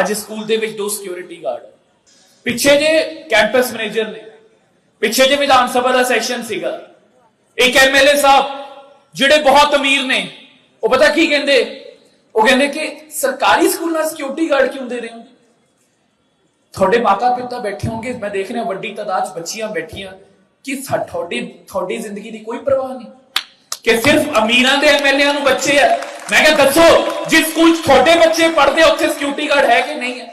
ਅੱਜ ਸਕੂਲ ਦੇ ਵਿੱਚ ਦੋ ਸਿਕਿਉਰਿਟੀ ਗਾਰਡ ਪਿੱਛੇ ਜੇ ਕੈਂਪਸ ਮੈਨੇਜਰ ਨੇ, ਪਿੱਛੇ ਜੇ ਵਿਧਾਨ ਸਭਾ ਦਾ ਸੈਸ਼ਨ ਸੀਗਾ। ਇੱਕ ਐਮਐਲਏ ਸਾਹਿਬ, ਜਿਹੜੇ ਬਹੁਤ ਅਮੀਰ ਨੇ, ਉਹ ਪਤਾ ਕੀ ਕਹਿੰਦੇ? ਉਹ ਕਹਿੰਦੇ ਕਿ ਸਰਕਾਰੀ ਸਕੂਲਾਂ ਸਿਕਿਉਰਿਟੀ ਗਾਰਡ ਕਿਉਂ ਦੇ ਰਹੇ ਹੋ? ਤੁਹਾਡੇ ਮਾਤਾ ਪਿਤਾ ਬੈਠੇ ਹੋਣਗੇ, ਮੈਂ ਦੇਖ ਰਿਹਾ ਵੱਡੀ ਤਾਦਾਦ ਬੱਚੀਆਂ ਬੈਠੀਆਂ, ਕਿ ਸਾ- ਤੁਹਾਡੀ ਤੁਹਾਡੀ ਜ਼ਿੰਦਗੀ ਦੀ ਕੋਈ ਪਰਵਾਹ ਨਹੀਂ। ਕਿ ਸਿਰਫ ਅਮੀਰਾਂ ਦੇ ਐਮਐਲਏ ਨੂੰ ਬੱਚੇ ਆ। ਮੈਂ ਕਿਹਾ ਦੱਸੋ ਜਿਸ ਸਕੂਲ 'ਚ ਤੁਹਾਡੇ ਬੱਚੇ ਪੜ੍ਹਦੇ ਉੱਥੇ ਸਿਕਿਉਰਿਟੀ ਗਾਰਡ ਹੈ ਕਿ ਨਹੀਂ ਹੈ?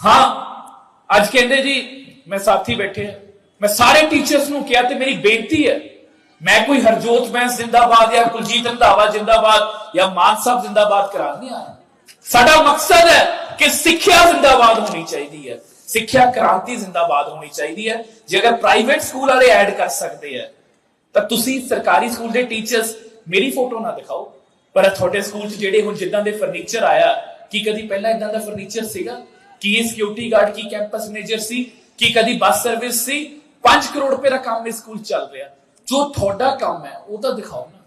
ਹਾਂ, ਅੱਜ ਕਹਿੰਦੇ ਜੀ, ਮੈਂ ਸਾਥੀ ਬੈਠੇ ਆ। ਮੈਂ ਸਾਰੇ ਟੀਚਰਸ ਨੂੰ ਕਿਹਾ ਤੇ ਮੇਰੀ ਬੇਨਤੀ ਹੈ, ਮੈਂ ਕੋਈ ਹਰਜੋਤ ਬੈਂਸ ਜਿੰਦਾਬਾਦ ਜਾਂ ਕੁਲਜੀਤ ਰੰਧਾਵਾ ਜਿੰਦਾਬਾਦ ਜਾਂ ਮਾਨ ਸਾਹਿਬ ਜਿੰਦਾਬਾਦ ਕਰਾ ਨਹੀਂ ਆਇਆ ਸਾਡਾ ਮਕਸਦ ਹੈ ਕਿ ਸਿੱਖਿਆ ਜਿੰਦਾਬਾਦ ਹੋਣੀ ਚਾਹੀਦੀ ਹੈ। ਸਿੱਖਿਆ ਕ੍ਰਾਂਤੀ ਜਿੰਦਾਬਾਦ ਹੋਣੀ ਚਾਹੀਦੀ ਹੈ। ਜੇ ਅਗਰ ਪ੍ਰਾਈਵੇਟ ਸਕੂਲ ਵਾਲੇ ਐਡ ਕਰ ਸਕਦੇ ਆ, ਤਾਂ ਤੁਸੀਂ ਸਰਕਾਰੀ ਸਕੂਲ ਦੇ ਟੀਚਰਸ ਮੇਰੀ ਫੋਟੋ ਨਾ ਦਿਖਾਓ। ਪਰ ਤੁਹਾਡੇ ਸਕੂਲ 'ਚ ਜਿਹੜੇ ਹੁਣ ਜਿੱਦਾਂ ਦੇ ਫਰਨੀਚਰ ਆਇਆ, ਕੀ ਕਦੀ ਪਹਿਲਾਂ ਇਦਾਂ ਦਾ ਫਰਨੀਚਰ ਸੀਗਾ? ਕੀ ਇਹ ਸਿਕਿਉਰਿਟੀ ਗਾਰਡ ਕੀ ਕੈਂਪਸ ਮੈਨੇਜਰ ਸੀ? ਕੀ ਕਦੀ ਬੱਸ ਸਰਵਿਸ ਸੀ? 5 ਕਰੋੜ ਰੁਪਏ ਦਾ ਕੰਮ ਇਸ ਸਕੂਲ ਚੱਲ ਰਿਹਾ। ਜੋ ਤੁਹਾਡਾ ਕੰਮ ਹੈ, ਉਹ ਤਾਂ ਦਿਖਾਓ ਨਾ।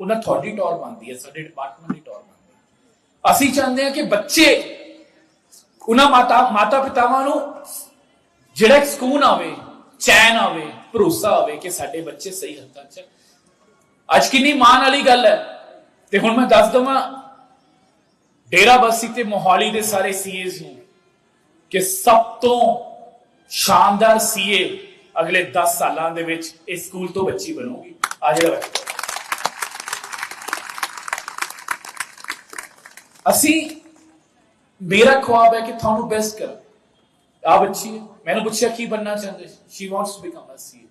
ਉਹਨਾਂ ਤੁਹਾਡੀ ਟੌਰ ਬਣਦੀ ਹੈ, ਸਾਡੇ ਡਿਪਾਰਟਮੈਂਟ ਦੀ ਟੌਰ ਬਣਦੀ ਹੈ। ਅਸੀਂ ਚਾਹੁੰਦੇ ਹਾਂ ਕਿ ਬੱਚੇ ਉਹਨਾਂ ਮਾਤਾ ਮਾਤਾ ਪਿਤਾਵਾਂ ਨੂੰ ਜਿਹੜਾ ਇੱਕ ਸਕੂਨ ਆਵੇ, ਚੈਨ ਆਵੇ, ਭਰੋਸਾ ਆਵੇ ਕਿ ਸਾਡੇ ਬੱਚੇ ਸਹੀ ਹੱਥਾਂ 'ਚ ਅੱਜ ਕਿੰਨੀ ਮਾਣ ਵਾਲੀ ਗੱਲ ਹੈ। ਤੇ ਹੁਣ ਮੈਂ ਦੱਸ ਦਵਾਂ ਡੇਰਾਬੱਸੀ ਤੇ ਮੋਹਾਲੀ ਦੇ ਸਾਰੇ ਸੀਏਸ ਨੂੰ ਕਿ ਸਭ ਤੋਂ ਸ਼ਾਨਦਾਰ ਸੀਏ ਅਗਲੇ 10 ਸਾਲਾਂ ਦੇ ਵਿੱਚ ਇਸ ਸਕੂਲ ਤੋਂ ਬੱਚੀ ਬਣੂਗੀ। ਆ ਜਿਹੜਾ ਬੱਚਾ ਅਸੀਂ ਮੇਰਾ ਖੁਆਬ ਹੈ ਕਿ ਤੁਹਾਨੂੰ ਬੈਸਟ ਕਰ। ਆ ਬੱਚੀ ਹੈ। ਮੈਨੂੰ ਪੁੱਛਿਆ, ਕੀ ਬਣਨਾ ਚਾਹੁੰਦੇ? She wants to become a CA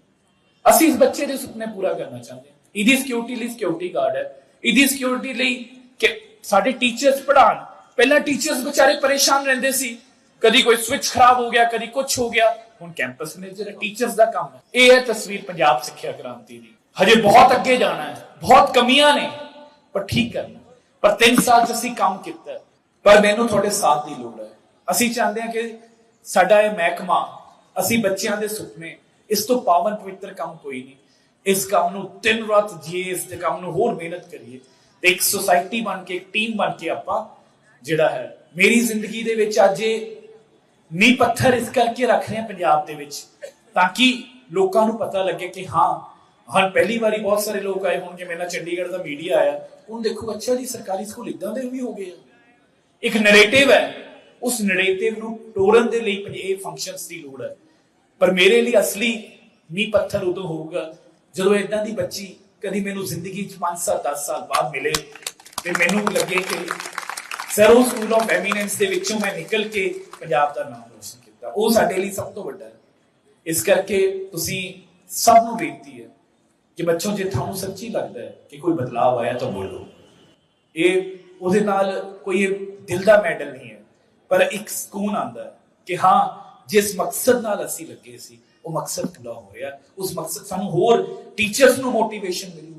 ਅਸੀਂ ਇਸ ਬੱਚੇ ਦੇ ਸੁਪਨੇ ਪੂਰਾ ਕਰਨਾ ਚਾਹੁੰਦੇ ਹਾਂ। ਇਹਦੀ ਸਿਕਿਉਰਿਟੀ ਲਈ ਸਿਕਿਉਰਿਟੀ ਗਾਰਡ ਹੈ। ਇਹਦੀ ਸਿਕਿਉਰਿਟੀ ਲਈ ਕਿ ਸਾਡੇ ਟੀਚਰਸ ਪੜਾਣ ਪਹਿਲਾਂ ਟੀਚਰਸ ਵਿਚਾਰੇ ਪਰੇਸ਼ਾਨ ਰਹਿੰਦੇ ਸੀ। ਕਦੀ ਕੋਈ ਸਵਿਚ ਖਰਾਬ ਹੋ ਗਿਆ, ਕਦੀ ਕੁਝ ਹੋ ਗਿਆ। ਹੁਣ ਕੈਂਪਸ ਮੈਨੇਜਰ ਟੀਚਰਸ ਦਾ ਕੰਮ ਹੈ, ਇਹ ਹੈ ਤਸਵੀਰ ਪੰਜਾਬ ਸਿੱਖਿਆ ਕ੍ਰਾਂਤੀ ਦੀ। ਹਜੇ ਬਹੁਤ ਅੱਗੇ ਜਾਣਾ ਹੈ, ਬਹੁਤ ਕਮੀਆਂ ਨੇ, ਪਰ ਠੀਕ ਕਰਨਾ ਪਰ 3 ਸਾਲ ਚ ਅਸੀਂ ਕੰਮ ਕੀਤਾ ਪਰ ਮੈਨੂੰ ਤੁਹਾਡੇ ਸਾਥ ਦੀ ਲੋੜ ਹੈ। ਅਸੀਂ ਚਾਹੁੰਦੇ ਹਾਂ ਕਿ ਸਾਡਾ ਇਹ ਮਹਿਕਮਾ, ਅਸੀਂ ਬੱਚਿਆਂ ਦੇ ਸੁਪਨੇ, ਇਸ ਤੋਂ ਪਾਵਨ ਪਵਿੱਤਰ ਕੰਮ ਕੋਈ ਨਹੀਂ। ਇਸ ਕੰਮ ਨੂੰ ਤਿੰਨ ਰਾਤ ਜੀਏ, ਇਸ ਦੇ ਕੰਮ ਨੂੰ ਹੋਰ ਮਿਹਨਤ ਕਰੀਏ, ਤੇ ਇੱਕ ਸੁਸਾਇਟੀ ਬਣ ਕੇ, ਇੱਕ ਟੀਮ ਬਣ ਕੇ ਆਪਾਂ ਜਿਹੜਾ ਹੈ, ਮੇਰੀ ਜ਼ਿੰਦਗੀ ਦੇ ਵਿੱਚ ਅੱਜ ਇਹ ਨੀ ਪੱਥਰ ਇਸ ਕਰਕੇ ਰੱਖ ਰਹੇ ਹਾਂ ਪੰਜਾਬ ਦੇ ਵਿੱਚ, ਤਾਂ ਕਿ ਲੋਕਾਂ ਨੂੰ ਪਤਾ ਲੱਗੇ ਕਿ ਹਾਂ ਹਾਂ ਪਹਿਲੀ ਵਾਰੀ ਬਹੁਤ ਸਾਰੇ ਲੋਕ ਆਏ ਹੋਣਗੇ, ਮੇਰੇ ਨਾਲ ਚੰਡੀਗੜ੍ਹ ਦਾ ਮੀਡੀਆ ਆਇਆ, ਹੁਣ ਦੇਖੋ ਅੱਛਾ ਜੀ ਸਰਕਾਰੀ ਸਕੂਲ ਇਦਾਂ ਦੇ ਵੀ ਹੋ ਗਏ ਆ। ਇੱਕ ਨੈਰੇਟਿਵ ਹੈ, ਉਸ ਨੈਰੇਟਿਵ ਨੂੰ ਤੋੜਨ ਦੇ ਲਈ ਇਹ ਫੰਕਸ਼ਨਸ ਦੀ ਲੋੜ ਹੈ, ਪਰ ਮੇਰੇ ਲਈ ਅਸਲੀ ਨੀ ਪੱਥਰ ਉਦੋਂ ਹੋਊਗਾ ਜਦੋਂ ਇਦਾਂ ਦੀ ਬੱਚੀ ਕਦੀ ਮੈਨੂੰ ਜ਼ਿੰਦਗੀ 'ਚ 5 ਸਾਲ 10 ਸਾਲ ਬਾਅਦ ਮਿਲੇ ਤੇ ਮੈਨੂੰ ਲੱਗੇ ਕਿ ਸਰ ਸਕੂਲ ਆਫ ਐਮੀਨੈਂਸ ਦੇ ਵਿੱਚੋਂ ਮੈਂ ਨਿਕਲ ਕੇ ਪੰਜਾਬ ਦਾ ਨਾਮ ਰੋਸ਼ਨ ਕੀਤਾ। ਉਹ ਸਾਡੇ ਲਈ ਸਭ ਤੋਂ ਵੱਡਾ ਹੈ। ਇਸ ਕਰਕੇ ਤੁਸੀਂ ਸਭ ਨੂੰ ਬੇਨਤੀ ਹੈ ਕਿ ਬੱਚੋ, ਜੇ ਤੁਹਾਨੂੰ ਸੱਚੀ ਲੱਗਦਾ ਹੈ ਕਿ ਕੋਈ ਬਦਲਾਅ ਆਇਆ ਤਾਂ ਬੋਲੋ। ਇਹ, ਉਹਦੇ ਨਾਲ ਕੋਈ ਇਹ ਦਿਲ ਦਾ ਮੈਡਲ ਨਹੀਂ ਹੈ। ਪਰ ਇੱਕ ਸਕੂਨ ਆਉਂਦਾ ਹੈ ਕਿ ਹਾਂ, ਜਿਸ ਮਕਸਦ ਨਾਲ ਅਸੀਂ ਲੱਗੇ ਸੀ ਉਹ ਮਕਸਦ ਪੂਰਾ ਹੋਇਆ। ਉਸ ਮਕਸਦ ਸਾਨੂੰ ਹੋਰ ਟੀਚਰਸ ਨੂੰ ਮੋਟੀਵੇਸ਼ਨ ਮਿਲੂਗੀ